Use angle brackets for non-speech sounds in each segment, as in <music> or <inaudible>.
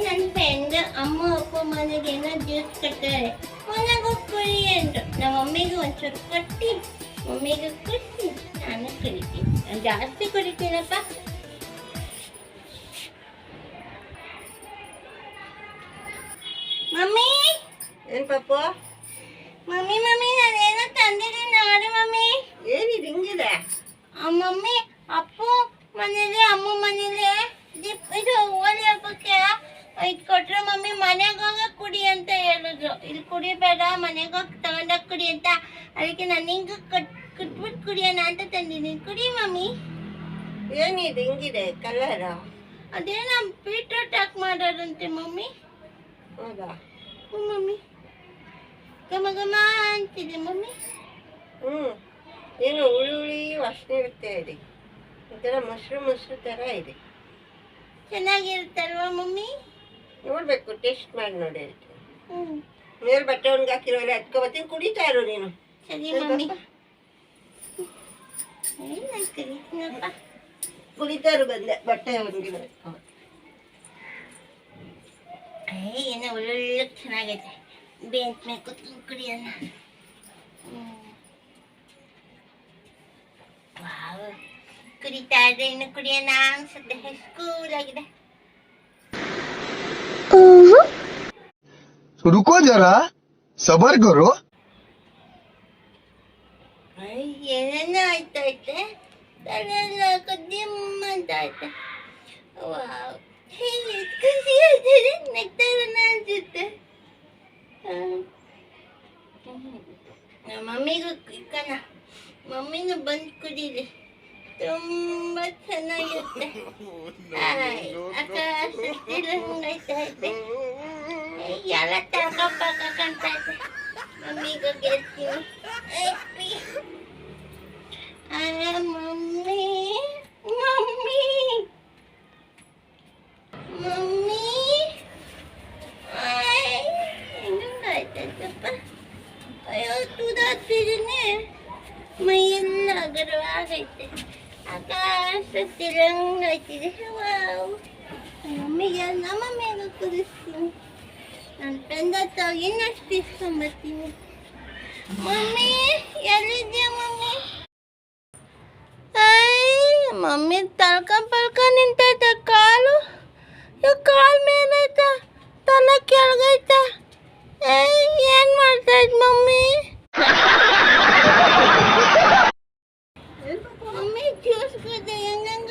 ನನ್ನ ಫ್ರೆಂಡ್ ಅಮ್ಮ ಅಪ್ಪ ಮನೆಗೆ ಏನೋ ಜ್ಯೂಸ್ ಕಟ್ತಾರೆ ಮನೆಗೆ ಹೋಗಿ ಕುಡಿ ಅಂದ್ರು ನಮ್ಮ ಮಮ್ಮಿಗೆ ಒಂಚೂರು ಕೊಟ್ಟು ಮಮ್ಮಿಗೆ ಕೊಟ್ಟು ನಾನು ಕುಡಿತೀನಿ ನಾನು ಜಾಸ್ತಿ ಕುಡಿತೀನಪ್ಪ ಮಮ್ಮಿ ಏನ್ ಪಾಪು ಮಮ್ಮಿ ಮಮ್ಮಿ ನಾನೇನೋ ತಂದಿದ್ದೀನಿ ನೋಡಿ ಮಮ್ಮಿ ಏನಿದು ಹಿಂಗಿದೆ ಆ ಮಮ್ಮಿ ಅಪ್ಪು ಮನೇಲಿ ಅಮ್ಮ ಮನೇಲಿ ದೀಪ್ ಇದು ಹೋಳಿ ಹಬ್ಬಕ್ಕೆ ಇದು ಕೊಟ್ರು ಮಮ್ಮಿ ಮನೆಗೆ ಹೋಗ ಕುಡಿ ಅಂತ ಹೇಳಿದ್ರು. ಇಲ್ಲಿ ಕುಡಿಬೇಡ ಮನೆಗೆ ಹೋಗಿ ತಗೊಂಡೋಗಿ ಕುಡಿ ಅಂತ. ಅದಕ್ಕೆ ನಾನು ಹಿಂಗೆ ಕಟ್ ಕುಟ್ಬಿಟ್ಟು ಕುಡಿಯೋಣ ಅಂತ ತಂದಿದ್ದೀನಿ. ಕುಡಿ ಮಮ್ಮಿ. ಏನಿದು ಹಿಂಗಿದೆ ಕಲರ್ ಅದೇನೋ ಬೀಟ್ರೂಟ್ ಹಾಕಿ ಮಾಡೋದಂತೆ ಮಮ್ಮಿ. ಹೌದಾ? ಹ್ಞೂ ಮಮ್ಮಿ. ಘಮ ಘಮ ಅಂತಿದೆ ಮಮ್ಮಿ. ಹ್ಞೂ ಏನು ಹುಳಿ ಹುಳಿ ವಾಸನೆ ಇರುತ್ತೆ ಇದೆ ಒಂಥರ ಮೊಸರು ಮೊಸರು ಥರ ಇದೆ. ಚೆನ್ನಾಗಿರುತ್ತಲ್ವಾ ಮಮ್ಮಿ? ನೋಡ್ಬೇಕು ಟೇಸ್ಟ್ ಮಾಡಿ ನೋಡಿ ಮೇಲ್ ಬಟ್ಟೆ ಒಣಗಿ ಹಾಕಿರೋಲ್ಲ ಹತ್ಕೊ ಬರ್ತೀನಿ ಕುಡಿತಾ ಇರೋ ನೀನು. ಸರಿ. ಮಮ್ಮಿ. ಕುಡಿತಾ ಇರು ಬಂದೆ ಬಟ್ಟೆ ಒಣಗಿ ಏನೋ ಒಳ್ಳೊಳ್ಳೆ ಚೆನ್ನಾಗೈತೆ. ಬೇಂತ್ ಮೇಲೆ ಕುತ್ಕೊಂಡು ಕುಡಿಯೋಣ. ಕುಡಿತಾ ಇದ್ರೆ ಇನ್ನು ಕುಡಿಯೋಣ ಅನ್ಸುತ್ತೆ. School cool ಆಗಿದೆ रुको जरा सबर करो ಐ, ಏನೇನೋ ಆಯ್ತೈತೆ ತಲೆಲ್ಲ ಕದ್ದಿಮ್ಮ ಅಂತ ಐತೆ ವಾವ್ ಹೇ, ಎಷ್ಟ್ ಖುಷಿ ಆಗ್ತಿದೆ ನಗ್ತಾ ಇರೋಣ ಅನ್ಸುತ್ತೆ ಹ್ಮ್. ನಮ್ಮ ಮಮ್ಮಿಗೂ ಇಕ್ಕಣ ಮಮ್ಮಿನೂ ಬಂದು ಕುಡೀರಿ ತುಂಬ ಚೆನ್ನಾಗಿರುತ್ತೆ <laughs> E Ela tá tava pra tá cantar. Amiga, gatinho. Ah, mami, mami, mami, Ai. Não vai, tá. Eu tudo assim, né? Mas eu não gravei. Agora, se tirando noite de mami Mamãe, eu não mamei no coração. ನನ್ನ friend ಹತ್ರ ಇನ್ನಷ್ಟು ಇಸ್ಕೊಂಬರ್ತೀನಿ mummy ಎಲ್ಲಿದ್ಯಾ mummy? Mummy ತಳ್ಕ ಪಳ್ಕ ನಿಂತೈತೆ ಕಾಲು. ಇವ್ ಕಾಲ್ ಮೇಲೈತ, ತಲೆ ಕೆಳಗೈತ. ಏನು ಏನ್ ಮಾಡ್ತಾ ಇದ್ ಮಮ್ಮಿ ಮಮ್ಮಿ ಕುಡ್ದೆ ಹೆಂಗಂಗ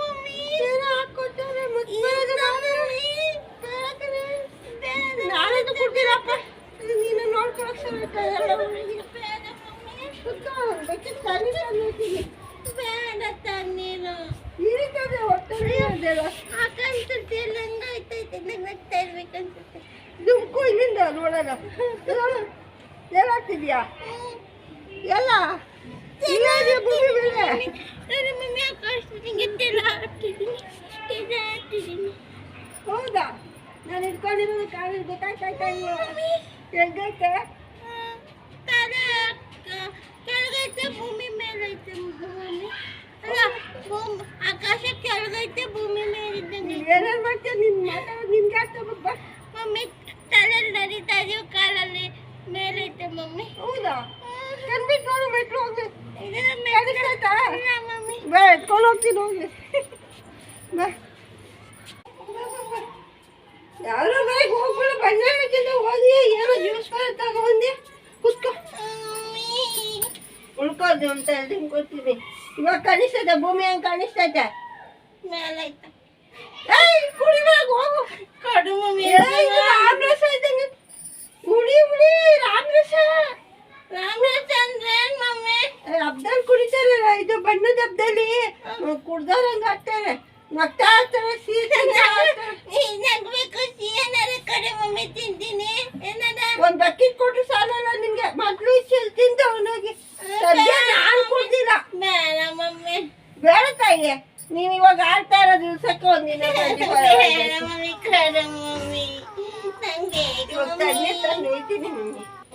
ದುಮ್ಕು ಇಲ್ಲಿಂದ ನೋಡೋಣ ಏನಾಗ್ತಿದ್ಯಾ ಎಲ್ಲ? ಹೌದಾ? ನಾನು ಇಟ್ಕೊಂಡಿರೋದು ಕಾಲ ಗೊತ್ತಾಯ್ತಾಯ್ತಾ ಹೆಂಗೈತೆ? ತಲೆ ಕೆಳಗೈತೆ ಭೂಮಿ ಮೇಲೈತೆ ಆಕಾಶ ಕೆಳಗೈತೆ ಭೂಮಿ ಮೇಲಿದ್ದಂಗೆ. ನೀನ್ ಏನೇನ್ ಮಾಡ್ತೀಯ? ನಿನ್ ಮಾತಾಡೋದು ನಿನ್ಗೆ ಬಾ ಮಮ್ಮಿ ಬಾ ಎತ್ಕೊಂಡು ಹೋಗ್ತೀನಿ ಹೋಗ್ಲಿ ಬಾ ಯಾರು ಮನೆಗೆ ಹೋಗ್ಬಿಡು ಬಾ ಬಣ್ಣಕ್ಕಿಂತ ಹೋಗಿ ಏನೋ ಜ್ಯೂಸ್ ತಗೊಂಡ್ಬಂದೆ ಕುಸ್ಕೊ ಮಮ್ಮಿ ಉಳ್ಕೋದು ಅಂತ ಹೇಳಿ ಕೊಡ್ತೀನಿ ಇವಾಗ ಕಾಣಿಸ್ತದೆ ಭೂಮಿ ಹಂಗೆ ಕಾಣಿಸ್ತೈತೆ ಮೇಲಾಯ್ತು ಏಯ್ ಕುಡಿದಾಗ ಹೋಗು ಕೊಡು ಮಮ್ಮಿ ಏಯ್, ಇದು ರಾಮರಸ ಇದ್ದಂಗೆ ಕುಡಿ ಬಿಡಿ ರಾಮರಸ ಹಬ್ದಲ್ಲಿ ಕುಡಿತಾರೆ ಇದು ಬಣ್ಣದ ಹಬ್ಬದಲ್ಲಿ ಕುಡ್ದವ್ರಂಗ ಹಾಕ್ತಾರೆ. ನಗ್ತಾ ಹಾಕ್ತಾರೆ ಸೀಸನ್ ನೀ ನಗ್ಬೇಕು ಏನಾರ ಕಡೆ ಮಮ್ಮಿ ತಿಂತೀನಿ. ಒಂದ್ ಬಕೆಟ್ ಕೊಟ್ರು ಸಾಲಲ್ಲ ನಿಮ್ಗೆ ಮಕ್ಳು ಚೆಲ್ ತಿಂದ ಅವನಿಗೆ. ನಾನು ಕುಡ್ದಿಲ್ಲ. ಬೇಡ ಮಮ್ಮಿ. ಬೇಡ ತಾಯಿ ನೀನ್ ಇವಾಗ ಆಡ್ತಾ ಇರೋ ದಿವ್ಸಕ್ಕೆ ಒಂದಿನ. ಮಮ್ಮಿ. ಕಡೆ ಮಮ್ಮಿ ನಂಗೆ ತಣ್ಣೀರ್ ತಂದು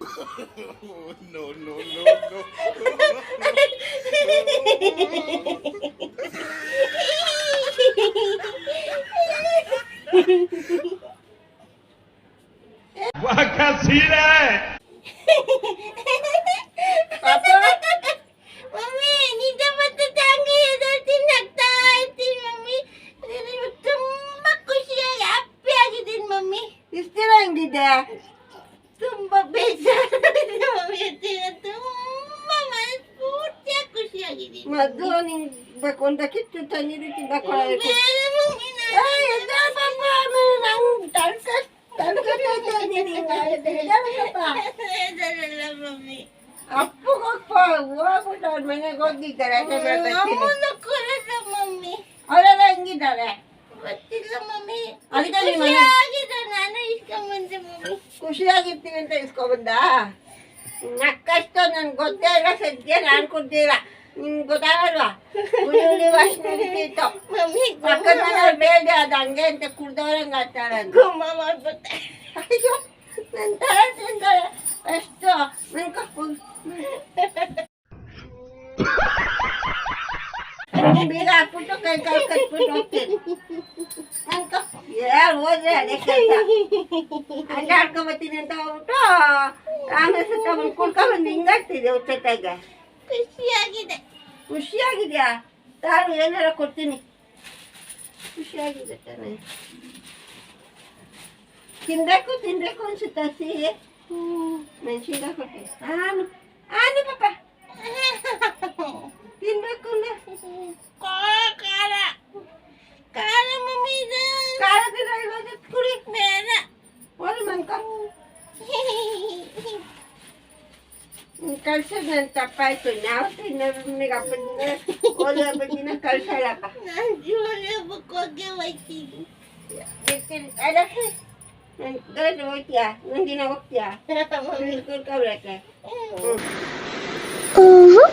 oh, no, no, no, no. वाह क्या सीन है ತಡ್ಕೊತೈತೆ ನೀನು ಬೇಕು ಅಂತ ಕಿತ್ತು ಬೇಜಾರಲ್ಲ ಮಮ್ಮಿ ಅಪ್ಪಗ್ ಹೋಗ್ಪ ಹೋಗ್ಬಿಟ್ಟು ಅವ್ರ ಮನೆಗೆ ಹೋಗಿದ್ದಾರೆ ಅವರೆಲ್ಲ ಹೆಂಗಿದ್ದಾರೆ? ಗೊತ್ತಿಲ್ಲ ಮಮ್ಮಿ. ಅದಕ್ಕೆ ನಿಮ್ಮ ನಾನು ಇಸ್ಕೊಂಬಂದೆ ಮಮ್ಮಿ. ಖುಷಿಯಾಗಿರ್ತೀವಿ ಅಂತ ಇಸ್ಕೊಬಂದ ನಕ್ಕಷ್ಟು ನನ್ಗೆ ಗೊತ್ತೇ ಇಲ್ಲ ಸದ್ಯ ನಾನು ಕೊಡ್ತೀರ ನಿಮ್ಗೆ ಗೊತ್ತಾಗಲ್ವಾ ಹುಳಿ ಹುಳಿ ವಾಸನೆ ಇರ್ತಿತ್ತು ಮಮ್ಮಿ ಪಕ್ಕದ ಮನೆಯವ್ರು ಬೇಡ ಅದು ಹಂಗೆ ಅಂತ ಕುಡ್ದವ್ರಂಗೆ ಆಡ್ತಾಳೆ ಅಂತ. ಗುಮ್ಮ ಮಾಡ್ಬಿಟ್ಟೆ. ಅಯ್ಯೋ ನನ್ನ ತಲೆ ತಿಂತಾಳೆ ಎಷ್ಟು ನನ್ ಕಪ್ಪು ಬೀಗ ಹಾಕ್ಬಿಟ್ಟು ಕೈ ಕಾಲು ಕಟ್ಬಿಟ್ಟು ಹೋಗ್ತೀನಿ. ನನ್ ಯಾರು ಹೋದ್ರೆ ಅದೇ ಆಡ್ಕೊಂಬತ್ತೀನಿ ಅಂತ ಹೋಗ್ಬಿಟ್ಟು ಆಮೇಲೆ ಸುತ್ತ ಬಂದು ಕುಡ್ಕೊಂಡ್ಬಂದು ಹಿಂಗಾಗ್ತಿದೆ ಉಚ್ಚತ್ತಾಗ ಖುಷಿಯಾಗಿದೆ. ಖುಷಿಯಾಗಿದ್ಯಾ? ತಾನು ಏನಾರ ಕೊಡ್ತೀನಿ. ಖುಷಿಯಾಗಿದೆ ತಾನೆ. ತಿನ್ಬೇಕು ತಿನ್ಬೇಕು ಅನ್ಸುತ್ತೆ ಸಿಹಿ? ಮೆಣಸಿನ್ಕಾಯಿ ಕೊಟ್ಟೆ ಆನು ಆನು ಪಾಪ. ತಿನ್ಬೇಕು ಅಂದ್ರೆ. ಕಳ್ಸೋದು ನನ್ನ ತಪ್ಪಾಯ್ತು ನಾವು ತಿನ್ನೋರಿಗೆ ಹಬ್ಬದ ಹೋಳಿ ಹಬ್ಬದ ದಿನ ಕಳ್ಸಲ್ಲಪ್ಪ ನಾನು ಜೋಲಿ ಹಬ್ಬಕ್ಕೆ ಹೋಗಿ ಹೋಯ್ತೀನಿ ಇರ್ತೀನಿ. ಅಲ್ಲ ನನ್ ಗಂಡ ಹೋಗ್ತೀಯಾ ಒಂದಿನ ಹೋಗ್ತೀಯಾ ಮಮ್ಮಿ ಕುಡ್ಕೊಬ್ರಕ್ಕೆ ಹ್ಮ್. ಹ್ಞೂ